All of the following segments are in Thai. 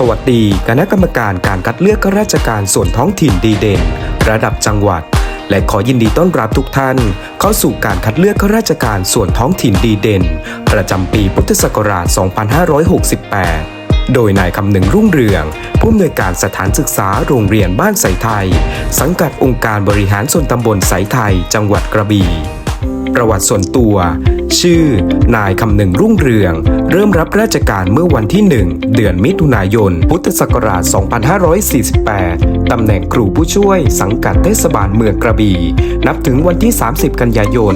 สวัสดีคณะกรรมการการคัดเลือกข้าราชการส่วนท้องถิ่นดีเด่น ระดับจังหวัด และขอยินดีต้อนรับทุกท่าน เข้าสู่การคัดเลือกข้าราชการส่วนท้องถิ่นดีเด่น ประจำปีพุทธศักราช 2568 โดยนายคำนึงรุ่งเรือง ผู้อำนวยการสถานศึกษาโรงเรียนบ้านไสไทย สังกัดองค์การบริหารส่วนตำบลไสไทย จังหวัดกระบี่ประวัติส่วนตัว ชื่อ นายคำหนึ่งรุ่งเรือง เริ่มรับราชการเมื่อวันที่ 1 เดือนมิถุนายน พุทธศักราช 2548 ตำแหน่งครูผู้ช่วยสังกัดเทศบาลเมืองกระบี่ นับถึงวันที่ 30 กันยายน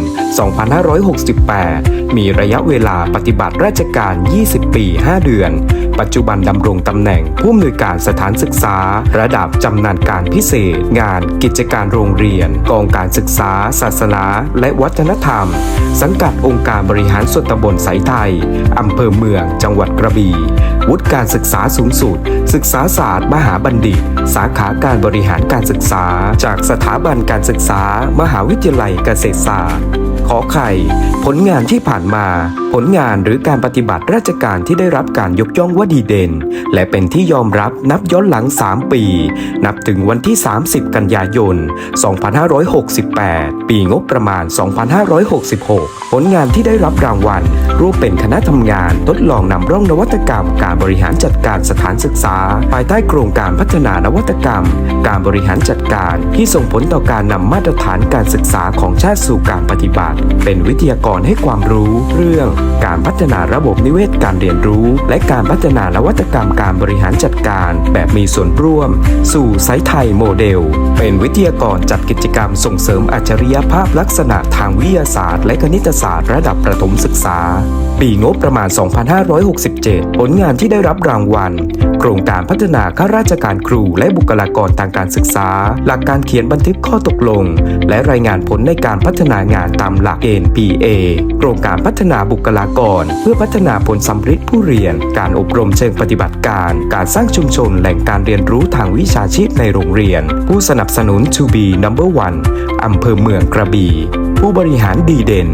2568 มีระยะเวลาปฏิบัติราชการ 20 ปี 5 เดือน ปัจจุบันดำรงตำแหน่งผู้อำนวยการสถานศึกษา ระดับจำนาญการพิเศษ งานกิจการโรงเรียน กองการศึกษา ศาสนา และวัฒนธรรม สังกัดองค์การบริหารส่วนตำบลสายไทย อำเภอเมือง จังหวัดกระบี่ วุฒิการศึกษาสูงสุด ศึกษาศาสตร์ มหาบัณฑิต สาขาการบริหารการศึกษา จากสถาบันการศึกษา มหาวิทยาลัยเกษตรศาสตร์ ขอไข่ ผลงานที่ผ่านมา ผลงานหรือการปฏิบัติราชการที่ได้รับการยกย่องว่าดีเด่น และเป็นที่ยอมรับนับย้อนหลัง 3 ปี นับถึงวันที่ 30 กันยายน 2568 ปีงบประมาณ 2566 ผลงานที่ได้รับรางวัลร่วมเป็นคณะทำงานทดลองนำร่องนวัตกรรม การบริหารจัดการสถานศึกษา ภายใต้โครงการพัฒนานวัตกรรม การบริหารจัดการที่ส่งผลต่อการนำมาตรฐานการศึกษาของชาติสู่การปฏิบัติเป็นวิทยากรให้ความรู้เรื่องการพัฒนาระบบนิเวศการเรียนรู้ และการพัฒนานวัตกรรมการบริหารจัดการแบบมีส่วนร่วม สู่ไซต์ไทยโมเดล เป็นวิทยากรจัดกิจกรรมส่งเสริมอัจฉริยภาพลักษณะทางวิทยาศาสตร์ และคณิตศาสตร์ระดับประถมศึกษา ปีงบประมาณ 2567 ผลงานที่ได้รับรางวัล โครงการพัฒนาข้าราชการครูและบุคลากรทางการศึกษา หลักการเขียนบันทึกข้อตกลง และรายงานผลในการพัฒนางานตามหลัก NPA โครงการพัฒนาบุคลากร เพื่อพัฒนาผลสัมฤทธิ์ผู้เรียน การอบรมเชิงปฏิบัติการ การสร้างชุมชนแหล่งการเรียนรู้ทางวิชาชีพในโรงเรียน ผู้สนับสนุน To be number one อำเภอเมืองกระบี่ผู้บริหารดีเด่น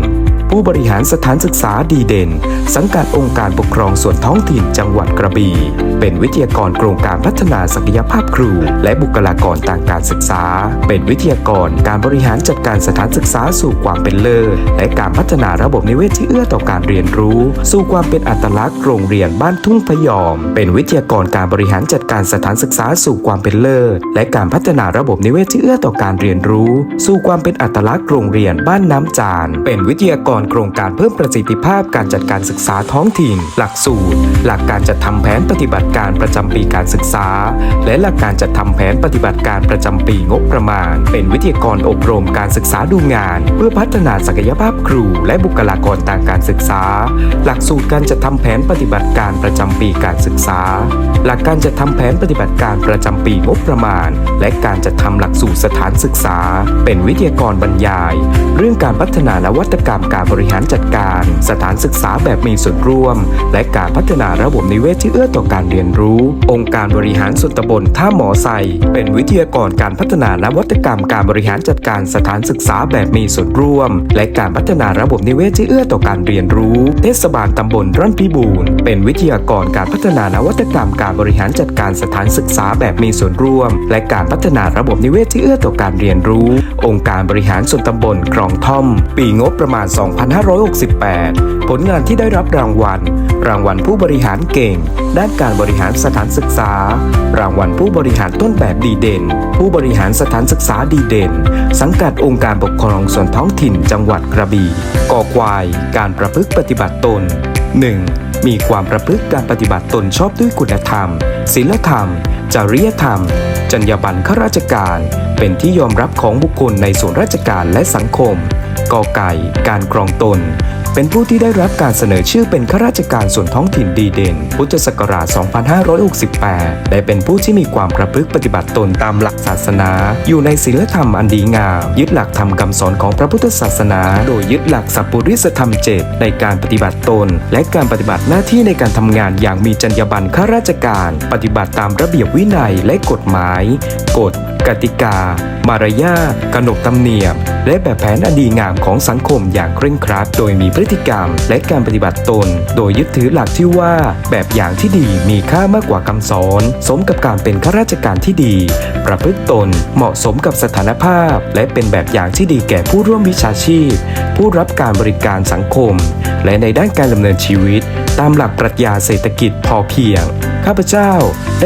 ผู้บริหารสถานศึกษาดีเด่น สังกัดองค์การปกครองส่วนท้องถิ่นจังหวัดกระบี่ เป็นวิทยากรโครงการพัฒนาศักยภาพครู และบุคลากรทางการศึกษา เป็นวิทยากรการบริหารจัดการสถานศึกษาสู่ความเป็นเลิศและการพัฒนาระบบนิเวศที่เอื้อต่อการเรียนรู้ สู่ความเป็นอัตลักษณ์โรงเรียนบ้านทุ่งพยอม เป็นวิทยากรการบริหารจัดการสถานศึกษาสู่ความเป็นเลิศและการพัฒนาระบบนิเวศที่เอื้อต่อการเรียนรู้ สู่ความเป็นอัตลักษณ์โรงเรียนบ้านน้ำจาน เป็นวิทยากรโครงการเพิ่มประสิทธิภาพการจัดการศึกษาท้องถิ่น หลักสูตร หลักการจัดทำแผนปฏิบัติการประจำปีการศึกษา และหลักการจัดทำแผนปฏิบัติการประจำปีงบประมาณ เป็นวิทยากรอบรมการศึกษาดูงาน เพื่อพัฒนาศักยภาพครู และบุคลากรทางการศึกษา หลักสูตรการจัดทำแผนปฏิบัติการประจำปีการศึกษา หลักการจัดทำแผนปฏิบัติการประจำปีงบประมาณ และการจัดทำหลักสูตรสถานศึกษา เป็นวิทยากรบรรยาย เรื่องการพัฒนานวัตกรรมการบริหารจัดการ สถานศึกษาแบบมีส่วนร่วม และการพัฒนาระบบนิเวศที่เอื้อต่อการเรียนรู้ องค์การบริหารส่วนตำบลท่าหมอไซ เป็นวิทยากรการพัฒนานวัตกรรมการบริหารจัดการสถานศึกษาแบบมีส่วนร่วม และการพัฒนาระบบนิเวศที่เอื้อต่อการเรียนรู้ เทศบาลตำบลร่อนพิบูรณ์เป็นวิทยากรการพัฒนานวัตกรรมการบริหารจัดการสถานศึกษาแบบมีส่วนร่วม และการพัฒนาระบบนิเวศที่เอื้อต่อการเรียนรู้ องค์การบริหารส่วนตำบลคลองท่อม ปีงบประมาณ2568 ผลงานที่ได้รับรางวัล รางวัลผู้บริหารเก่ง ด้านการบริหารสถานศึกษา รางวัลผู้บริหารต้นแบบดีเด่น ผู้บริหารสถานศึกษาดีเด่น สังกัดองค์การปกครองส่วนท้องถิ่นจังหวัดกระบี่ก่อควาย การประพฤติปฏิบัติตน 1. มีความประพฤติการปฏิบัติตนชอบด้วยคุณธรรม ศีลธรรม จริยธรรม จรรยาบรรณข้าราชการ เป็นที่ยอมรับของบุคคลในส่วนราชการและสังคม กอไก่ การกรองตน เป็นผู้ที่ได้รับการเสนอชื่อเป็นข้าราชการส่วนท้องถิ่นดีเด่น พุทธศักราช 2568 และเป็นผู้ที่มีความประพฤติปฏิบัติตนตามหลักศาสนา อยู่ในศีลธรรมอันดีงาม ยึดหลักธรรมคำสอนของพระพุทธศาสนา โดยยึดหลักสัพพุริสธรรมเจตในการปฏิบัติตน และการปฏิบัติหน้าที่ในการทำงานอย่างมีจรรยาบรรณข้าราชการ ปฏิบัติตามระเบียบวินัยและกฎหมาย กฎกติกา มารยาทกนกตำเนียม และแบบแผนอดีงามของสังคมอย่างเคร่งครัด โดยมีพฤติกรรม และการปฏิบัติตน โดยยึดถือหลักที่ว่า แบบอย่างที่ดีมีค่ามากกว่าคำสอน สมกับการเป็นข้าราชการที่ดี ประพฤติตนเหมาะสมกับสถานภาพ และเป็นแบบอย่างที่ดีแก่ผู้ร่วมวิชาชีพ ผู้รับการบริการสังคม และในด้านการดำเนินชีวิต ตามหลักปรัชญาเศรษฐกิจพอเพียง ข้าพเจ้า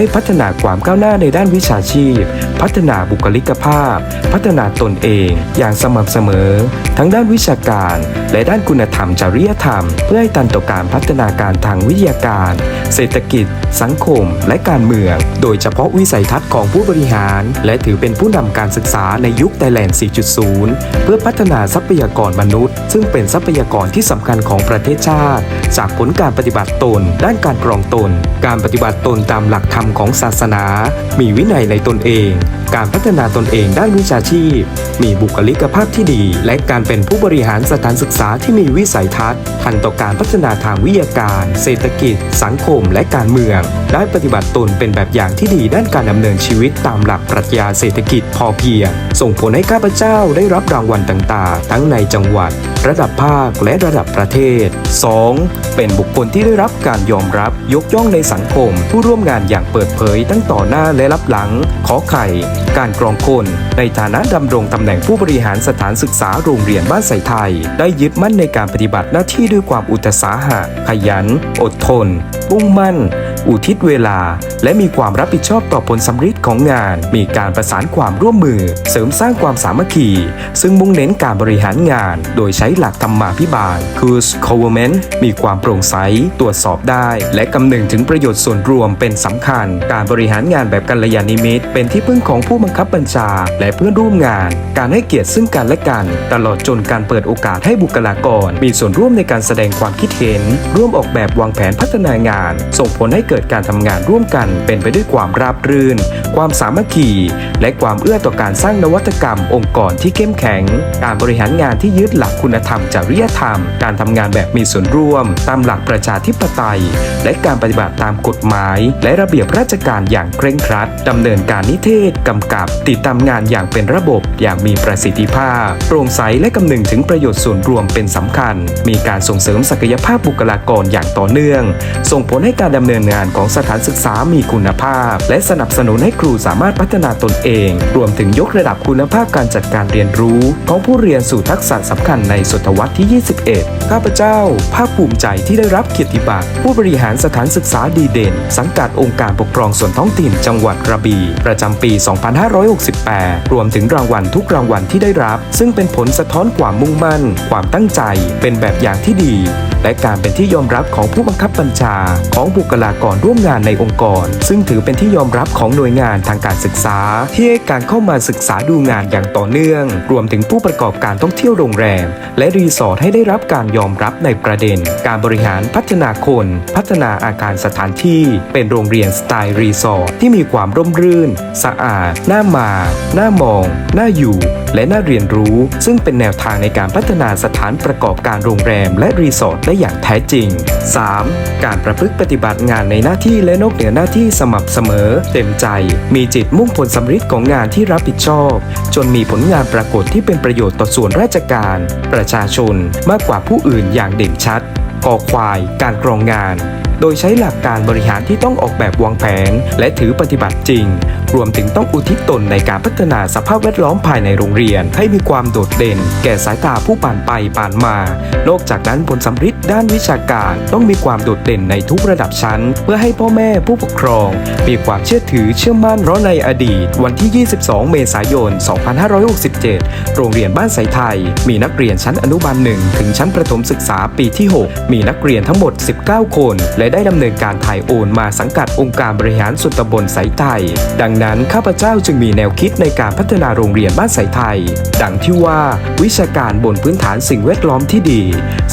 ได้พัฒนาความก้าวหน้าในด้านวิชาชีพ พัฒนาบุคลิกภาพ พัฒนาตนเองอย่างสม่ำเสมอ ทั้งด้านวิชาการ และด้านคุณธรรมจริยธรรม เพื่อให้ทันต่อการพัฒนาการทางวิทยาการ เศรษฐกิจ สังคม และการเมือง โดยเฉพาะวิสัยทัศน์ของผู้บริหาร และถือเป็นผู้นำการศึกษาในยุคไทยแลนด์ 4.0 เพื่อพัฒนาทรัพยากรมนุษย์ ซึ่งเป็นทรัพยากรที่สำคัญของประเทศชาติ จากผลการปฏิบัติตน ด้านการกรองตน การปฏิบัติตนตามหลักธรรมของศาสนา มีวินัยในตนเอง การพัฒนาตนเองด้านวิชาชีพ มีบุคลิกภาพที่ดี และการเป็นผู้บริหารสถานศึกษาที่มีวิสัยทัศน์ ทันต่อการพัฒนาทางวิทยาการ เศรษฐกิจ สังคม และการเมือง ได้ปฏิบัติตนเป็นแบบอย่างที่ดีด้านการดำเนินชีวิตตามหลักปรัชญาเศรษฐกิจพอเพียง ส่งผลให้ข้าพเจ้าได้รับรางวัลต่างๆ ทั้งในจังหวัด ระดับภาคและระดับประเทศ 2. เป็นบุคคลที่ได้รับการยอมรับยกย่องในสังคม ผู้ร่วมงานอย่างเปิดเผยทั้งต่อหน้าและรับหลัง ขอไข่ การกรองคนในฐานะดำรงตำแหน่งผู้บริหารสถานศึกษาโรงเรียนบ้านใสไทย ได้ยึดมั่นในการปฏิบัติหน้าที่ด้วยความอุตสาหะ ขยัน อดทน มุ่งมั่น อุทิศเวลา และมีความรับผิดชอบต่อผลสำฤทธิ์ของงาน มีการประสานความร่วมมือ เสริมสร้างความสามัคคี ซึ่งมุ่งเน้นการบริหารงาน โดยใช้หลักธรรมาภิบาล คือ government มีความโปร่งใส ตรวจสอบได้ และคำนึงถึงประโยชน์ส่วนรวมเป็นสำคัญ การบริหารงานแบบกัลยาณิมิตรเป็นที่พึ่งของผู้บังคับบัญชา และเพื่อนร่วมงาน การให้เกียรติซึ่งกันและกัน ตลอดจนการเปิดโอกาสให้บุคลากร มีส่วนร่วมในการแสดงความคิดเห็น ร่วมออกแบบวางแผนพัฒนางานส่งผลให้เกิดการทำงานร่วมกันเป็นไปด้วยความราบรื่น ความสามัคคี และความเอื้อต่อการสร้างนวัตกรรม องค์กรที่เข้มแข็ง การบริหารงานที่ยึดหลักคุณธรรมจริยธรรม การทำงานแบบมีส่วนร่วม ตามหลักประชาธิปไตย และการปฏิบัติตามกฎหมาย และระเบียบราชการอย่างเคร่งครัดดำเนินการนิเทศกำกับ ติดตามงานอย่างเป็นระบบอย่างมีประสิทธิภาพ โปร่งใสและคำนึงถึงประโยชน์ส่วนรวมเป็นสำคัญ มีการส่งเสริมศักยภาพบุคลากรอย่างต่อเนื่อง ส่งผลให้การดำเนินงานของสถานศึกษามีคุณภาพ และสนับสนุนให้ครูสามารถพัฒนาตนเอง รวมถึงยกระดับคุณภาพการจัดการเรียนรู้ ของผู้เรียนสู่ทักษะสำคัญในศตวรรษที่ 21 ข้าพเจ้า ภาคภูมิใจที่ได้รับเกียรติบัตรผู้บริหารสถานศึกษาดีเด่น สังกัดองค์การปกครองส่วนท้องถิ่นจังหวัดกระบี่ประจำปี 2568 รวมถึงรางวัลทุกรางวัลที่ได้รับ ซึ่งเป็นผลสะท้อนความมุ่งมั่น ความตั้งใจ เป็นแบบอย่างที่ดี และการเป็นที่ยอมรับของผู้บังคับบัญชาของบุคลากรร่วมงานในองค์กร ซึ่งถือเป็นที่ยอมรับของหน่วยงานทางการศึกษา ที่ให้การเข้ามาศึกษาดูงานอย่างต่อเนื่อง รวมถึงผู้ประกอบการท่องเที่ยวโรงแรม และรีสอร์ทให้ได้รับการยอมรับในประเด็น การบริหารพัฒนาคน พัฒนาอาคารสถานที่ เป็นโรงเรียนสไตล์รีสอร์ทที่มีความร่มรื่น สะอาดน่ามาน่ามองน่าอยู่ และน่าเรียนรู้ ซึ่งเป็นแนวทางในการพัฒนาสถานประกอบการโรงแรม และรีสอร์ทได้อย่างแท้จริง 3. การประพฤติปฏิบัติงานในหน้าที่และนอกเหนือหน้าที่สม่ำเสมอ เต็มใจ มีจิตมุ่งผลสำฤทธิ์ของงานที่รับผิดชอบ จนมีผลงานปรากฏที่เป็นประโยชน์ต่อส่วนราชการ ประชาชนมากกว่าผู้อื่นอย่างเด่นชัดกอควาย การกรองงาน โดยใช้หลักการบริหารที่ต้องออกแบบวางแผน และถือปฏิบัติจริงรวมถึงต้องอุทิศตนในการพัฒนาสภาพแวดล้อมภายในโรงเรียน ให้มีความโดดเด่น แก่สายตาผู้ผ่านไปผ่านมา นอกจากนั้นผลสำฤทธิ์ด้านวิชาการต้องมีความโดดเด่นในทุกระดับชั้น เพื่อให้พ่อแม่ผู้ปกครอง มีความเชื่อถือเชื่อมั่นเพราะในอดีต วันที่ 22 เมษายน 2567 โรงเรียนบ้านสายไทย มีนักเรียนชั้นอนุบาลหนึ่งถึงชั้นประถมศึกษาปีที่ 6 มีนักเรียนทั้งหมด 19 คน และได้ดำเนินการถ่ายโอนมาสังกัดองค์การบริหารส่วนตำบลสายไทย ดังนั้นข้าพเจ้าจึงมีแนวคิดในการพัฒนาโรงเรียนบ้านสายไทย ดังที่ว่าวิชาการบนพื้นฐานสิ่งแวดล้อมที่ดี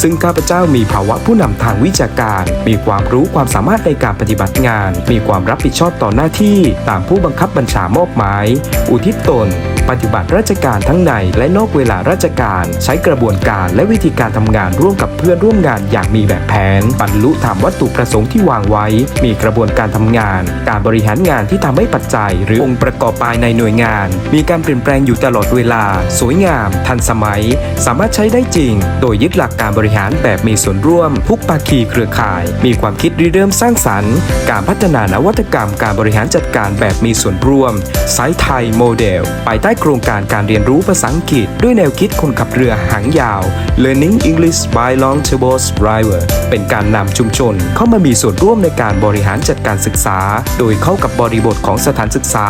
ซึ่งข้าพเจ้ามีภาวะผู้นำทางวิชาการ มีความรู้ความสามารถในการปฏิบัติงาน มีความรับผิดชอบต่อหน้าที่ตามผู้บังคับบัญชามอบหมาย อุทิศตน ปฏิบัติราชการทั้งในและนอกเวลาราชการ ใช้กระบวนการและวิธีการทำงานร่วมกับเพื่อนร่วมงานอย่างมีแบบแผน บรรลุตามวัตถุประสงค์ที่วางไว้ มีกระบวนการทำงาน การบริหารงานที่ทำให้ปัจจัย หรือองค์ประกอบภายในหน่วยงาน มีการเปลี่ยนแปลงอยู่ตลอดเวลา สวยงาม ทันสมัย สามารถใช้ได้จริง โดยยึดหลักการบริหารแบบมีส่วนร่วม ทุกภาคีเครือข่าย มีความคิดริเริ่มสร้างสรรค์ การพัฒนานวัตกรรม การบริหารจัดการแบบมีส่วนร่วมไซต์ไทยโมเดลภายใต้โครงการการเรียนรู้ภาษาอังกฤษ ด้วยแนวคิดคนขับเรือหางยาว Learning English by Long t o b o s Driver เป็นการนำชุมชน เข้ามามีส่วนร่วมในการบริหารจัดการศึกษา โดยเข้ากับบริบทของสถานศึกษา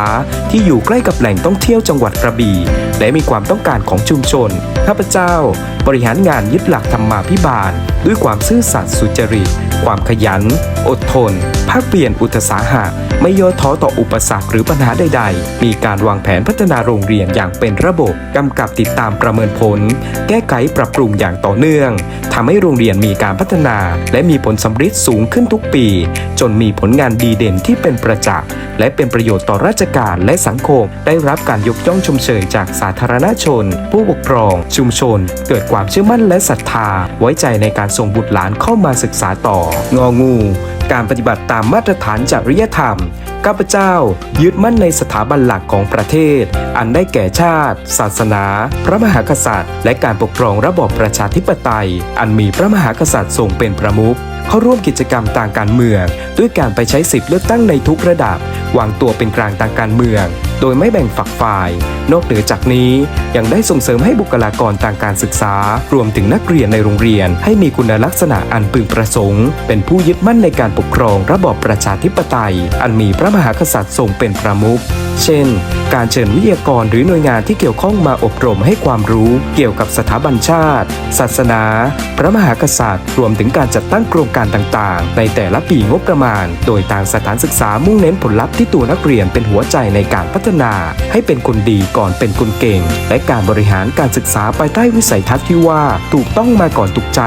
ที่อยู่ใกล้กับแหล่งท่องเที่ยวจังหวัดกระบี่ และมีความต้องการของชุมชนข้าพเจ้า บริหารงานยึดหลักธรรมาภิบาล ด้วยความซื่อสัตย์สุจริต ความขยัน อดทน ภาคเปลี่ยนอุตสาหะ ไม่ย่อท้อต่ออุปสรรคหรือปัญหาใด ๆ มีการวางแผนพัฒนาโรงเรียนอย่างเป็นระบบ กำกับติดตามประเมินผล แก้ไขปรับปรุงอย่างต่อเนื่องทำให้โรงเรียนมีการพัฒนา และมีผลสำฤทธิ์สูงขึ้นทุกปี จนมีผลงานดีเด่นที่เป็นประจักษ์และเป็นประโยชน์ต่อราชการและสังคม ได้รับการยกย่องชมเชยจากสาธารณชน ผู้ปกครอง ชุมชน เกิดความความเชื่อมั่นและศรัทธา ไว้ใจในการส่งบุตรหลานเข้ามาศึกษาต่อ งองู การปฏิบัติตามมาตรฐานจริยธรรมข้าพเจ้า ยึดมั่นในสถาบันหลักของประเทศ อันได้แก่ชาติ ศาสนา พระมหากษัตริย์ และการปกครองระบอบประชาธิปไตย อันมีพระมหากษัตริย์ทรงเป็นประมุขเข้าร่วมกิจกรรมทางการเมือง ด้วยการไปใช้สิทธิเลือกตั้งในทุกระดับ วางตัวเป็นกลางทางการเมือง โดยไม่แบ่งฝักฝ่าย นอกเหนือจากนี้ยังได้ส่งเสริมให้บุคลากรทางการศึกษา รวมถึงนักเรียนในโรงเรียน ให้มีคุณลักษณะอันพึงประสงค์ เป็นผู้ยึดมั่นในการปกครองระบอบประชาธิปไตย อันมีพระมหากษัตริย์ทรงเป็นประมุขเช่น การเชิญวิทยากรหรือหน่วยงานที่เกี่ยวข้องมาอบรมให้ความรู้เกี่ยวกับสถาบันชาติ ศาสนา พระมหากษัตริย์ รวมถึงการจัดตั้งโครงการต่างๆ ในแต่ละปีงบประมาณ โดยทางสถานศึกษามุ่งเน้นผลลัพธ์ที่ตัวนักเรียนเป็นหัวใจในการพัฒนาให้เป็นคนดีก่อนเป็นคนเก่ง และการบริหารการศึกษาภายใต้วิสัยทัศน์ที่ว่าถูกต้องมาก่อนถูกใจ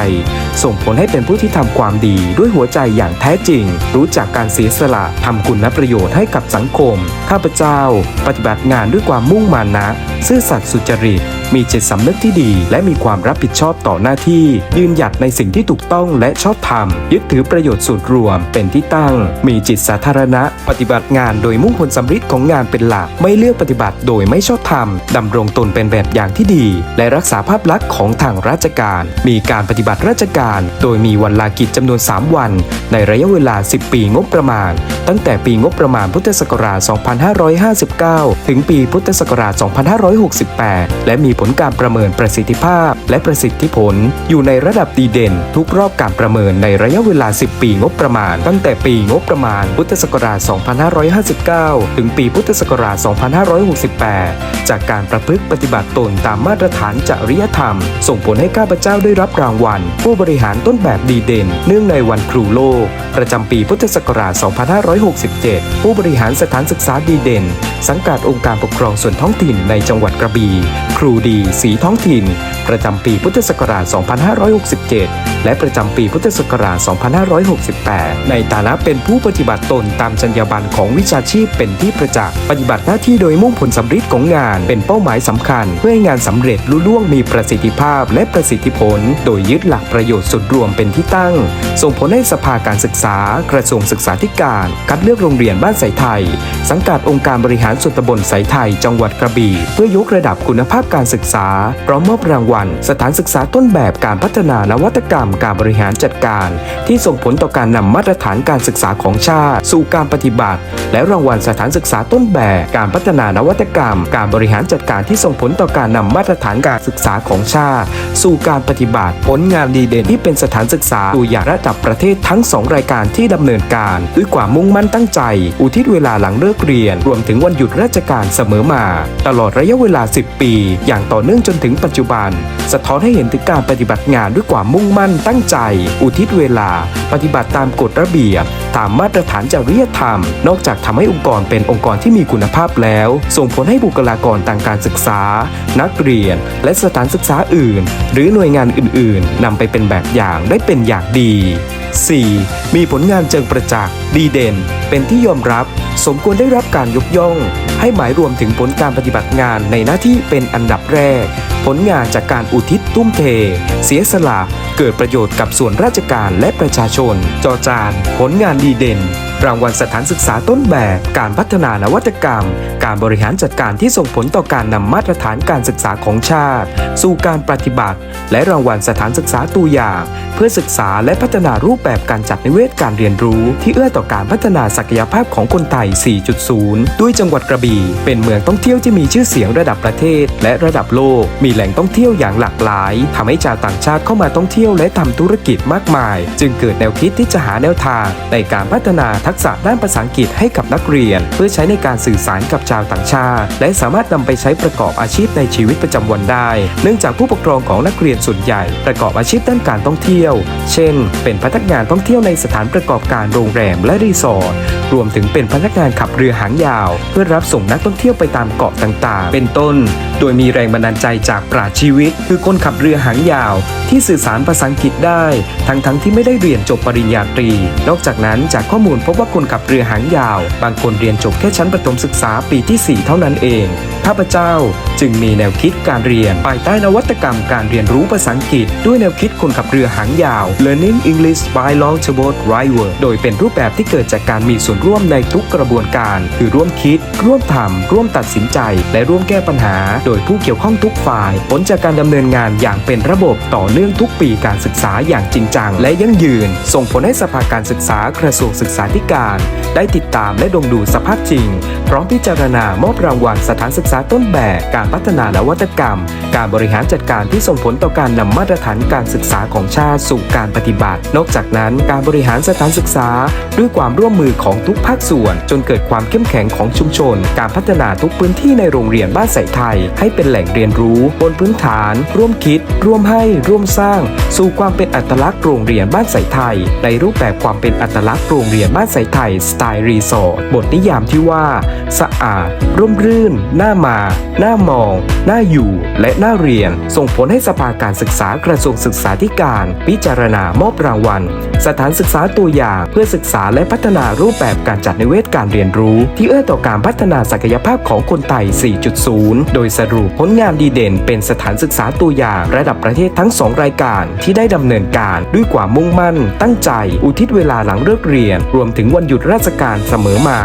ส่งผลให้เป็นผู้ที่ทำความดีด้วยหัวใจอย่างแท้จริง รู้จักการเสียสละทำคุณประโยชน์ให้กับสังคม ข้าพเจ้า ปฏิบัติงานด้วยความมุ่งมานะ ซื่อสัตย์สุจริต มีจิตสำนึกที่ดี และมีความรับผิดชอบต่อหน้าที่ ยืนหยัดในสิ่งที่ถูกต้องและชอบธรรม ยึดถือประโยชน์ส่วนรวม เป็นที่ตั้ง มีจิตสาธารณะ ปฏิบัติงานโดยมุ่งผลสำฤทธิ์ของงานเป็นหลัก ไม่เลือกปฏิบัติโดยไม่ชอบธรรมดำรงตนเป็นแบบอย่างที่ดี และรักษาภาพลักษณ์ของทางราชการ มีการปฏิบัติราชการโดยมีวันลากิจจำนวน 3 วัน ในระยะเวลา 10 ปีงบประมาณ ตั้งแต่ปีงบประมาณพุทธศักราช 2559 ถึงปีพุทธศักราช 2568 และมีผลการประเมินประสิทธิภาพ และประสิทธิผล อยู่ในระดับดีเด่น ทุกรอบการประเมินในระยะเวลา 10 ปีงบประมาณ ตั้งแต่ปีงบประมาณพุทธศักราช 2559 ถึงปีพุทธศักราช 2568 จากการประพฤติปฏิบัติตนตามมาตรฐานจริยธรรม ส่งผลให้ข้าพเจ้าได้รับรางวัล ผู้บริหารต้นแบบดีเด่น เนื่องในวันครูโลก ประจำปีพุทธศักราช 2567 ผู้บริหารสถานศึกษาดีเด่น สังกัดองค์การปกครองส่วนท้องถิ่นในจังหวัดกระบี่ครูดี สีท้องถิ่น ประจำปีพุทธศักราช 2567 และประจำปีพุทธศักราช 2568 ในฐานะเป็นผู้ปฏิบัติตนตามจรรยาบรรณของวิชาชีพเป็นที่ประจักษ์ปฏิบัติหน้าที่โดยมุ่งผลสำฤทธิ์ของงาน เป็นเป้าหมายสำคัญ เพื่อให้งานสำเร็จลุล่วงมีประสิทธิภาพและประสิทธิผล โดยยึดหลักประโยชน์ส่วนรวมเป็นที่ตั้ง ส่งผลให้สภาการศึกษากระทรวงศึกษาธิการคัดเลือกโรงเรียนบ้านสายไทย สังกัดองค์การบริหารส่วนตำบลสายไทย จังหวัดกระบี่เพื่อยกระดับคุณภาพการศึกษาพร้อมมอบรางวัล สถานศึกษาต้นแบบการพัฒนานวัตกรรม การบริหารจัดการ ที่ส่งผลต่อการนำมาตรฐานการศึกษาของชาติ สู่การปฏิบัติ และรางวัลสถานศึกษาต้นแบบการพัฒนานวัตกรรม การบริหารจัดการที่ส่งผลต่อการนำมาตรฐานการศึกษาของชาติ สู่การปฏิบัติผลงานดีเด่นที่เป็นสถานศึกษาตัวอย่างระดับประเทศทั้ง 2 รายการที่ดำเนินการ ด้วยความมุ่งมั่นตั้งใจ อุทิศเวลาหลังเลิกเรียน รวมถึงวันหยุดราชการเสมอมา ตลอดระยะเวลา 10 ปี อย่างต่อเนื่องจนถึงปัจจุบัน สะท้อนให้เห็นถึงการปฏิบัติงานด้วยความมุ่งมั่นตั้งใจ อุทิศเวลา ปฏิบัติตามกฎระเบียบ ตามมาตรฐานจริยธรรม นอกจากทำให้องค์กรเป็นองค์กรที่มีคุณภาพแล้ว ส่งผลให้บุคลากรทางการศึกษา นักเรียน และสถานศึกษาอื่น หรือหน่วยงานอื่น ๆนำไปเป็นแบบอย่างได้เป็นอย่างดี 4. มีผลงานเจิงประจักษ์ดีเด่น เป็นที่ยอมรับ สมควรได้รับการยกย่อง ให้หมายรวมถึงผลการปฏิบัติงานในหน้าที่เป็นอันดับแรก ผลงานจากการอุทิศตุ้มเท เสียสละเกิดประโยชน์กับส่วนราชการและประชาชน จอจาน ผลงานดีเด่น รางวัลสถานศึกษาต้นแบบ การพัฒนานวัตกรรม การบริหารจัดการที่ส่งผลต่อการนำมาตรฐานการศึกษาของชาติ สู่การปฏิบัติ และรางวัลสถานศึกษาตัวอย่าง เพื่อศึกษาและพัฒนารูปแบบการจัดนิเวศการเรียนรู้ ที่เอื้อต่อการพัฒนาศักยภาพของคนไทย 4.0 ด้วยจังหวัดกระบี่ เป็นเมืองท่องเที่ยวที่มีชื่อเสียงระดับประเทศ และระดับโลก มีแหล่งท่องเที่ยวอย่างหลากหลายทำให้ชาวต่างชาติเข้ามาท่องเที่ยวและทำธุรกิจมากมาย จึงเกิดแนวคิดที่จะหาแนวทางในการพัฒนาทักษะด้านภาษาอังกฤษให้กับนักเรียน เพื่อใช้ในการสื่อสารกับชาวต่างชาติ และสามารถนำไปใช้ประกอบอาชีพในชีวิตประจำวันได้ เนื่องจากผู้ปกครองของนักเรียนส่วนใหญ่ ประกอบอาชีพด้านการท่องเที่ยว เช่น เป็นพนักงานท่องเที่ยวในสถานประกอบการโรงแรมและรีสอร์ทรวมถึงเป็นพนักงานขับเรือหางยาว เพื่อรับส่งนักท่องเที่ยวไปตามเกาะต่างๆ เป็นต้น โดยมีแรงบันดาลใจจากปราชชีวิต คือคนขับเรือหางยาว ที่สื่อสารภาษาอังกฤษได้ ทั้งๆที่ไม่ได้เรียนจบปริญญาตรี นอกจากนั้นจากข้อมูลพบว่าคนขับเรือหางยาว บางคนเรียนจบแค่ชั้นประถมศึกษาปีที่ 4 เท่านั้นเองข้าพเจ้าจึงมีแนวคิดการเรียน ภายใต้นวัตกรรมการเรียนรู้ภาษาอังกฤษ ด้วยแนวคิดคนขับเรือหางยาว Learning English by Longboat Driver โดยเป็นรูปแบบที่เกิดจากการมีส่วนร่วมในทุกกระบวนการ คือร่วมคิด ร่วมทำร่วมตัดสินใจ และร่วมแก้ปัญหาโดยผู้เกี่ยวข้องทุกฝ่าย ผลจากการดำเนินงานอย่างเป็นระบบต่อเนื่องทุกปีการศึกษาอย่างจริงจังและยั่งยืน ส่งผลให้สภาการศึกษากระทรวงศึกษาธิการ ได้ติดตามและดงดูสภาพจริง พร้อมพิจารณามอบรางวัลสถานศึกษาต้นแบบการพัฒนานวัตกรรม การบริหารจัดการที่ส่งผลต่อการนำมาตรฐานการศึกษาของชาติสู่การปฏิบัติ นอกจากนั้นการบริหารสถานศึกษา ด้วยความร่วมมือของทุกภาคส่วน จนเกิดความเข้มแข็งของชุมชน การพัฒนาทุกพื้นที่ในโรงเรียนบ้านใสไทยให้เป็นแหล่งเรียนรู้ บนพื้นฐาน ร่วมคิด ร่วมให้ร่วมสร้าง สู่ความเป็นอัตลักษณ์โรงเรียนบ้านใสไทย ในรูปแบบความเป็นอัตลักษณ์โรงเรียนบ้านใสไทยสไตล์รีสอร์ทบทนิยามที่ว่า สะอาด ร่มรื่นน่ามาน่ามองน่าอยู่ และน่าเรียน ส่งผลให้สภาการศึกษากระทรวงศึกษาธิการ พิจารณามอบรางวัล สถานศึกษาตัวอย่างเพื่อศึกษาและพัฒนารูปแบบการจัดนิเวศการเรียนรู้ ที่เอื้อต่อการพัฒนาศักยภาพของคนไทย 4.0 โดยสรุปผลงานดีเด่นเป็นสถานศึกษาตัวอย่างระดับประเทศทั้ง 2 รายการที่ได้ดำเนินการด้วยความมุ่งมั่น ตั้งใจ อุทิศเวลาหลังเลิกเรียน รวมถึงวันหยุดราชการเสมอมา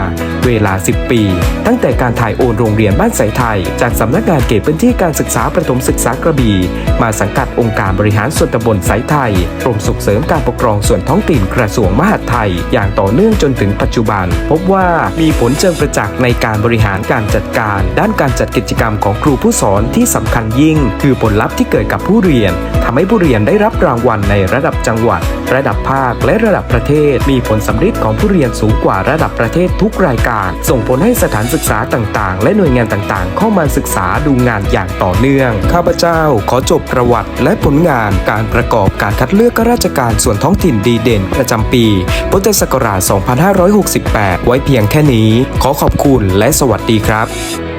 เวลา 10 ปี ตั้งแต่การถ่ายโอนโรงเรียนบ้านใสไทย จากสำนักงานเขตพื้นที่การศึกษาประถมศึกษากระบี่มาสังกัดองค์การบริหารส่วนตำบลสายไทยกรมส่งเสริมการปกครองส่วนท้องถิ่นกระทรวงมหาดไทย อย่างต่อเนื่องจนถึงปัจจุบัน พบว่ามีผลเชิงประจักษ์ในการบริหารการจัดการ ด้านการจัดกิจกรรมของครูผู้สอนที่สำคัญยิ่ง คือผลลัพธ์ที่เกิดกับผู้เรียนทำให้ผู้เรียนได้รับรางวัลในระดับจังหวัด ระดับภาคและระดับประเทศ มีผลสำฤทธิ์ของผู้เรียนสูงกว่าระดับประเทศทุกรายการ ส่งผลให้สถานศึกษาต่างๆ และหน่วยงานต่างๆ เข้ามาศึกษาดูงานอย่างต่อเนื่อง ข้าพเจ้าขอจบประวัติและผลงานการประกอบการคัดเลือกข้าราชการส่วนท้องถิ่นดีเด่น ประจำปี พุทธศักราช 2568 ไว้เพียงแค่นี้ ขอขอบคุณและสวัสดีครับ